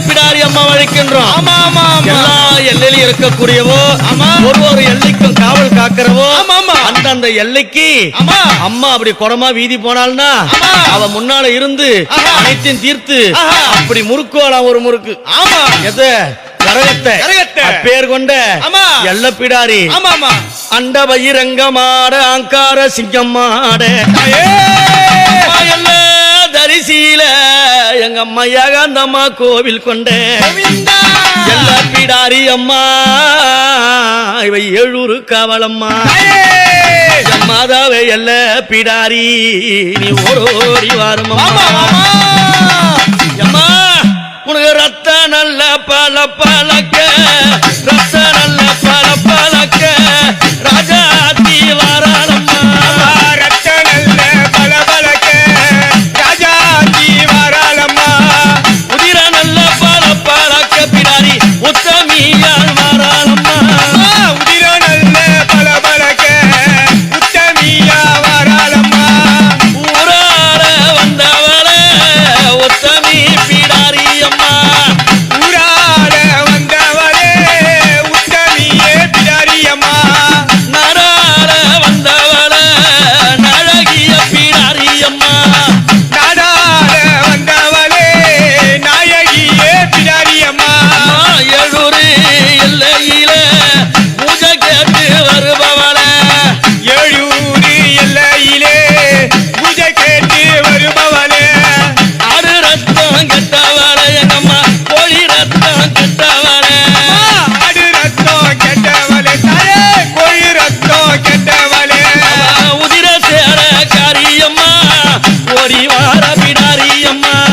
பிடாரி அம்மா அழைக்கின்றோம் ஆமா ஆமா ஆமா எல்லா எல்லையிலும் இருக்கக்கூடியவோ ஆமா. ஒரு ஒரு எல்லைக்கும் காவல் காக்கிறவோ ஆமா, ஆமா. அந்தந்த எல்லைக்கு ஆமா அம்மா அப்படி குடமா வீதி போனால்னா. அவ முன்னால இருந்து. அனைத்தையும் தீர்த்து. அப்படி முறுக்குவாளாம் ஒரு முறுக்கு ஆமா எது கரகத்தை. பேர் கொண்ட. எல்ல பிடாரி அண்ட பகிரங்கமாட ஆங்கார சிங்கம்மாட தாயே எல்ல தரிசியில எங்க அம்மா ஏகாந்தம்மா கோவில் கொண்ட எல்ல பிடாரி அம்மா இவ ஏழூரு காவலம்மா. மாதாவே எல்ல பிடாரி நீ ஓரோடி வாரம்மா அம்மா உனக்கு ரத்த நல்ல பல பழக்க ரத்த நல்ல llamar.